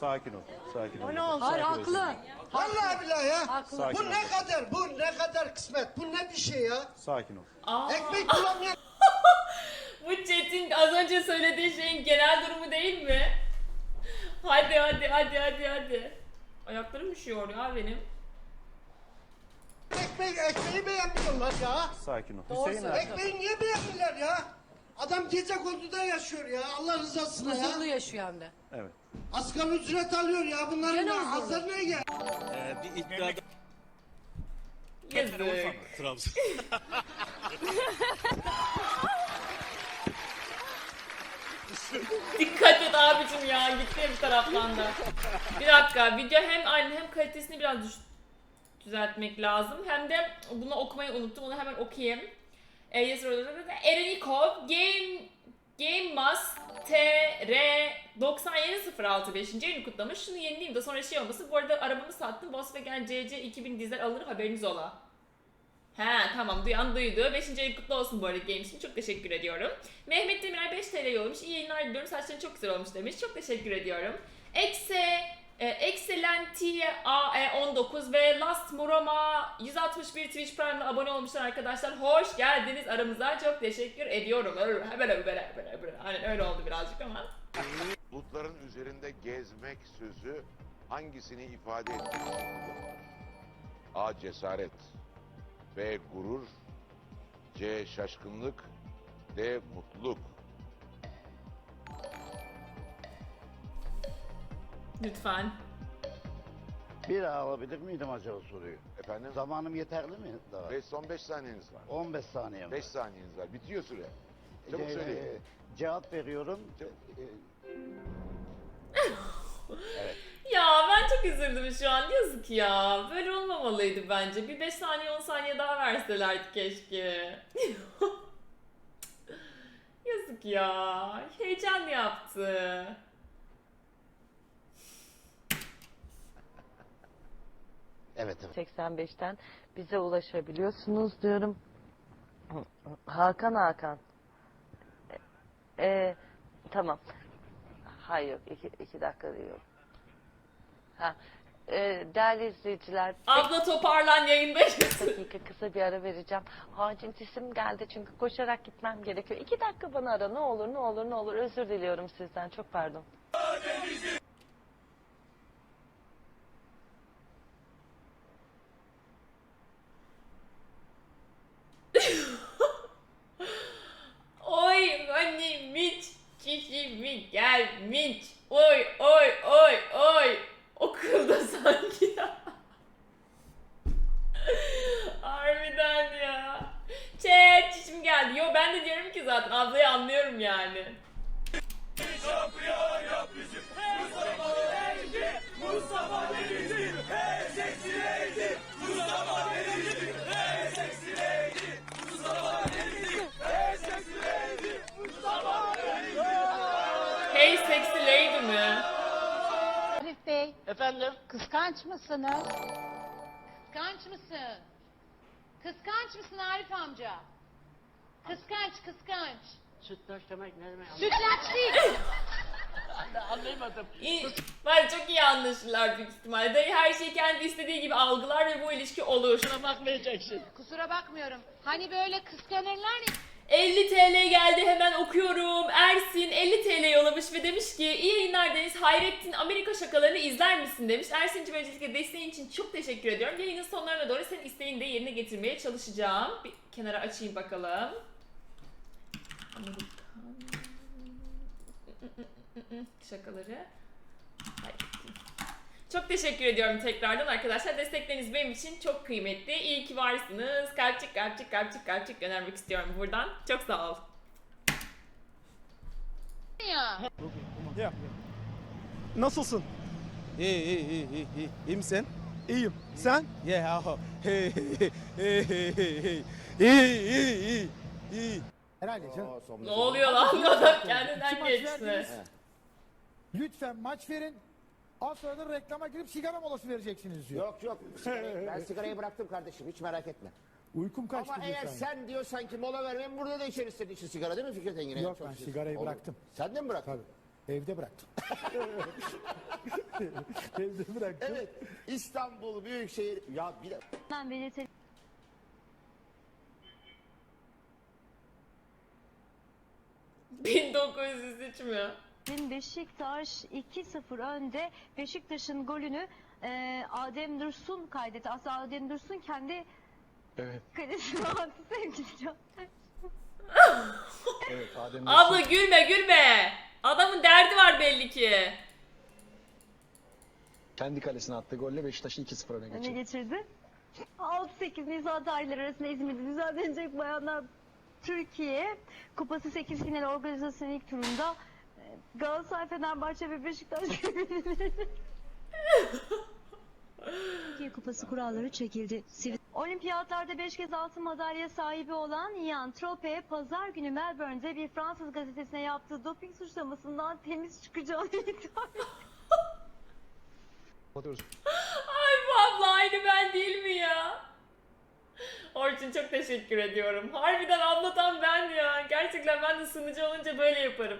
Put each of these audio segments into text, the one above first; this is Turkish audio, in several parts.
Sakin ol. Sakin ol. O ne oldu? Hayır Sakin ol. haklı. Vallahi billahi ya. Haklı. Sakin Bu ol. ne kadar? Bu ne kadar kısmet? Bu ne bir şey ya? Sakin ol. Ekmek bulamayan Bu Çetin az önce söylediği şeyin genel durumu değil mi? Hadi hadi hadi hadi hadi. Ayaklarım üşüyor ya benim. ekmek, ekmeği beğenmiyorlar ya. Sakin ol. Doğru Hüseyin söylüyorsun. abi. Ekmeği niye beğenmiyorlar ya? Adam gece konduda yaşıyor ya. Allah rızasına Huzurlu ya. yaşıyor hem de. Evet. Asgari ücret alıyor ya. Bunların Gene ne huzurlu. gel? Ee, bir iddiada Yazık. Trabzon. Dikkat et abicim ya gitti bir taraftan da. Bir dakika video hem aynı hem kalitesini biraz düş- düzeltmek lazım. Hem de bunu okumayı unuttum onu hemen okuyayım. E, yes, Erenikov Game Game Mas TR 9706 5. yayını kutlamış. Şunu yenileyim de sonra şey olmasın. Bu arada arabamı sattım. Volkswagen CC 2000 dizel alınır haberiniz ola. He tamam duyan duydu. 5. ayın kutlu olsun bu arada Games için. Çok teşekkür ediyorum. Mehmet Demirer 5 TL yollamış. İyi yayınlar diliyorum. Saçların çok güzel olmuş demiş. Çok teşekkür ediyorum. Ekse e, Excellentie AE19 ve Last Muroma 161 Twitch Prime'la abone olmuşlar arkadaşlar. Hoş geldiniz aramıza. Çok teşekkür ediyorum. Öyle böyle böyle böyle. Hani öyle oldu birazcık ama. Bulutların üzerinde gezmek sözü hangisini ifade etmektedir? A. Cesaret B. Gurur C. Şaşkınlık D. Mutluluk Lütfen. Bir daha alabilir miydim acaba soruyu? Efendim? Zamanım yeterli mi daha? Ve son 5 saniyeniz var. 15 saniye mi? 5 saniyeniz var. Bitiyor süre. Çabuk Ee, söyleyin. Cevap veriyorum. Ya ben çok üzüldüm şu an. Yazık ya. Böyle olmamalıydı bence. Bir 5 saniye 10 saniye daha verselerdi keşke. Yazık ya. Heyecan yaptı. Evet evet. 85'ten bize ulaşabiliyorsunuz diyorum. Hakan Hakan. E, e, tamam. Hayır yok. iki, iki dakika diyor. Ha. E, değerli izleyiciler. Abla toparlan yayındayız. 5 dakika kısa bir ara vereceğim. Acil isim geldi çünkü koşarak gitmem gerekiyor. İki dakika bana ara ne olur ne olur ne olur. Özür diliyorum sizden. Çok pardon. Oy hani miç çişimi gelmiş. Oy oy oy oy. Okulda sanki ya. Harbiden ya. Chat çişim geldi. Yo ben de diyorum ki zaten ablayı anlıyorum yani. Hey sexy lady mi? Arif Bey, Efendim? kıskanç mısınız? Kıskanç mısın? Kıskanç mısın Arif amca? Kıskanç, kıskanç. Sütlaç demek ne demek? Sütlaç değil. Anlayamadım. İyi, var çok iyi anlaşırlar büyük ihtimalle. Her şeyi kendi istediği gibi algılar ve bu ilişki olur. Bakmayacaksın. Kusura bakmıyorum. Hani böyle kıskanırlar ya. 50 TL geldi hemen okuyorum. Ersin 50 TL yollamış ve demiş ki iyi yayınlar Deniz. Hayrettin Amerika şakalarını izler misin demiş. Ersin'cim öncelikle desteğin için çok teşekkür ediyorum. Yayının sonlarına doğru senin isteğini de yerine getirmeye çalışacağım. Bir kenara açayım bakalım. Amerikan şakaları. Çok teşekkür ediyorum tekrardan arkadaşlar. Destekleriniz benim için çok kıymetli. İyi ki varsınız. Kalpçik kalpçik kalpçik kalpçik göndermek istiyorum buradan. Çok sağ ol. ya. Nasılsın? İyi iyi iyi iyi iyi. İyi misin? İyiyim. Sen? Yeah. Hey hey hey hey. İyi iyi iyi iyi. Herhalde canım. Ne oluyor lan adam kendinden geçti. Lütfen maç verin. Az sonra da reklama girip sigara molası vereceksiniz diyor. Yok yok. Sigarayı- ben sigarayı bıraktım kardeşim hiç merak etme. Uykum kaçtı Ama diyor eğer an. sen diyorsan ki mola vermem burada da içeriz senin için sigara değil mi Fikret Engin? Yok, Çok ben şey- sigarayı Olur. bıraktım. Sen de mi bıraktın? Tabii. Evde bıraktım. Evde bıraktım. Evet. İstanbul Büyükşehir. Ya bir de... Ben belirtelim. ...1903 mü? Beşiktaş 2-0 önde. Beşiktaş'ın golünü e, Adem Dursun kaydetti. Aslında Adem Dursun kendi kalesine attı sevgili Caner. Abla gülme gülme. Adamın derdi var belli ki. Kendi kalesine attığı golle Beşiktaş'ı 2-0 öne öne geçirdi. geçirdi. 6-8 Nisan tarihleri arasında İzmir'de düzenlenecek Bayanlar Türkiye Kupası 8 final organizasyonu ilk turunda Galatasaray, Fenerbahçe ve Beşiktaş Türkiye Kupası kuralları çekildi. Olimpiyatlarda 5 kez altın madalya sahibi olan Ian Trope pazar günü Melbourne'de bir Fransız gazetesine yaptığı doping suçlamasından temiz çıkacağını iddia etti. Ay bu abla aynı ben değil mi ya? Orçun çok teşekkür ediyorum. Harbiden abla tam ben ya. Gerçekten ben de sunucu olunca böyle yaparım.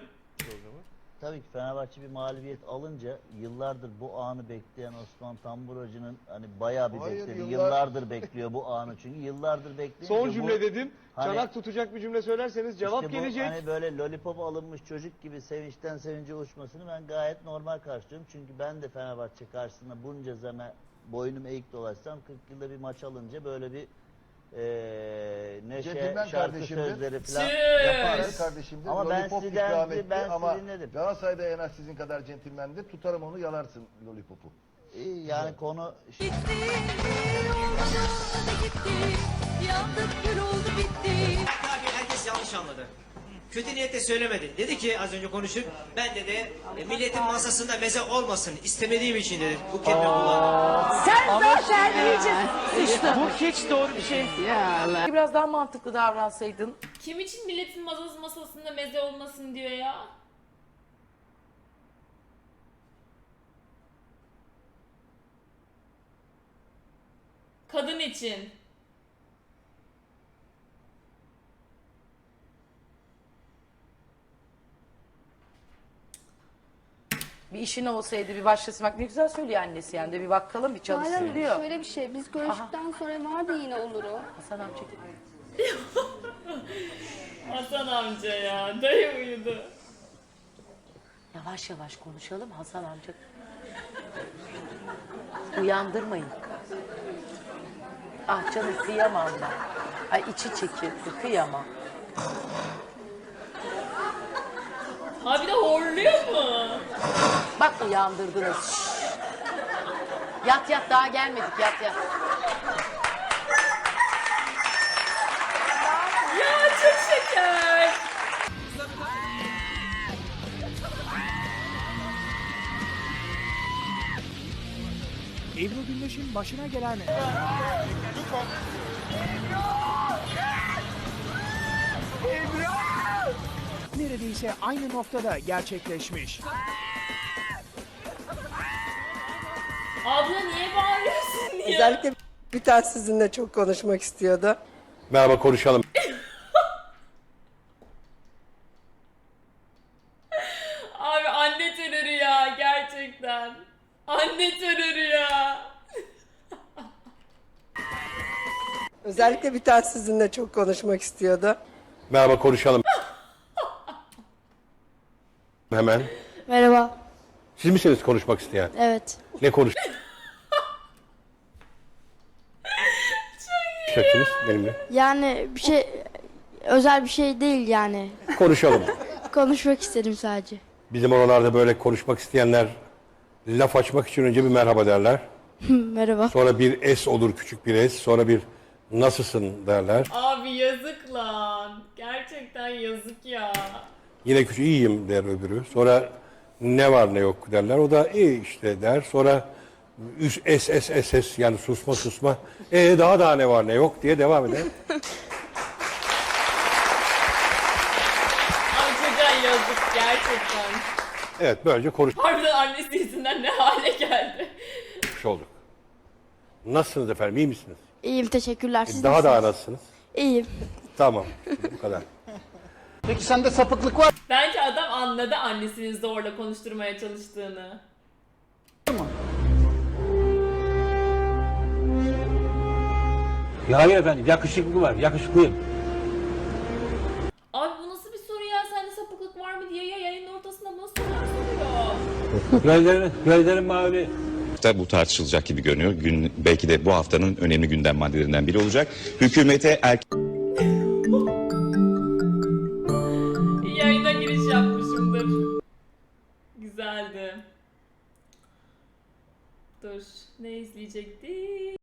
Tabii ki Fenerbahçe bir mağlubiyet alınca yıllardır bu anı bekleyen Osman Tamburacı'nın hani bayağı bir Hayır, bekledi. yıllar- Yıllardır bekliyor bu anı çünkü yıllardır bekleyince Son bu- cümle dedim. Hani- Çanak tutacak bir cümle söylerseniz cevap İşte bu gelecek. hani böyle lollipop alınmış çocuk gibi sevinçten sevince uçmasını ben gayet normal karşılıyorum. Çünkü ben de Fenerbahçe karşısında bunca zaman boynum eğik dolaşsam 40 yılda bir maç alınca böyle bir eee neşe, Centilmen şarkı kardeşimdir. sözleri falan yaparız. Kardeşimdir. Ama ben Lollipop sizden- ikram etti ben ama sizi dinledim. Galatasaray'da en az sizin kadar centilmendir. Tutarım onu yalarsın Lollipop'u. İyi, yani konu Herkes yanlış anladı. Kötü niyetle söylemedi. Dedi ki az önce konuştuk. Ben dedi e, milletin masasında meze olmasın istemediğim için dedi. Bu kelime kullandım. Bu hiç doğru bir şey. Biraz daha mantıklı davransaydın. Kim için milletin masası masasında meze olmasın diyor ya? Kadın için. Bir işin olsaydı bir başlasın. Bak ne güzel söylüyor annesi yani de bir bakalım bir çalışsın diyor. Şöyle bir şey, biz görüştükten sonra vardı yine oluru. Hasan amca Hasan amca ya. Dayı uyudu. yavaş yavaş konuşalım Hasan amca. Uyandırmayın. Ah canım kıyamam ben. Ay içi çekildi kıyamam. Ha bir de horluyor mu? Bak uyandırdınız. Şşş. Yat yat daha gelmedik yat yat. Ya çok şeker. Ebru Gündeş'in başına gelen neredeyse aynı noktada gerçekleşmiş. Abla niye bağırıyorsun ya? Özellikle bir tane sizinle çok konuşmak istiyordu. Merhaba konuşalım. Abi anne terörü ya gerçekten. Anne terörü ya. Özellikle bir tane sizinle çok konuşmak istiyordu. Merhaba konuşalım. Hemen. Merhaba. Siz misiniz konuşmak isteyen? Evet. Ne konuş? Konuşacaksınız benimle. Yani bir şey özel bir şey değil yani. Konuşalım. Konuşmak istedim sadece. Bizim oralarda böyle konuşmak isteyenler laf açmak için önce bir merhaba derler. Merhaba. Sonra bir es olur küçük bir es. Sonra bir nasılsın derler. Abi yazık lan. Gerçekten yazık ya. Yine küçük iyiyim der öbürü. Sonra ne var ne yok derler. O da iyi işte der. Sonra üst es es es es yani susma susma. E daha daha ne var ne yok diye devam eder. Çocuğa yazık gerçekten. Evet böylece konuşmuş Harbiden annesi yüzünden ne hale geldi. olduk. Nasılsınız efendim iyi misiniz? İyiyim teşekkürler. E, Siz daha daha nasılsınız? nasılsınız? İyiyim. Tamam bu kadar. Peki sende sapıklık var Bence adam anladı annesinin zorla konuşturmaya çalıştığını. Ya hayır efendim yakışıklı var yakışıklıyım. Abi bu nasıl bir soru ya? Sende sapıklık var mı diye ya yayının ortasında bu nasıl sorular soruyor? Gözlerim, gözlerim mavi. da bu tartışılacak gibi görünüyor. Gün, belki de bu haftanın önemli gündem maddelerinden biri olacak. Hükümete erken Ne izleyecektik?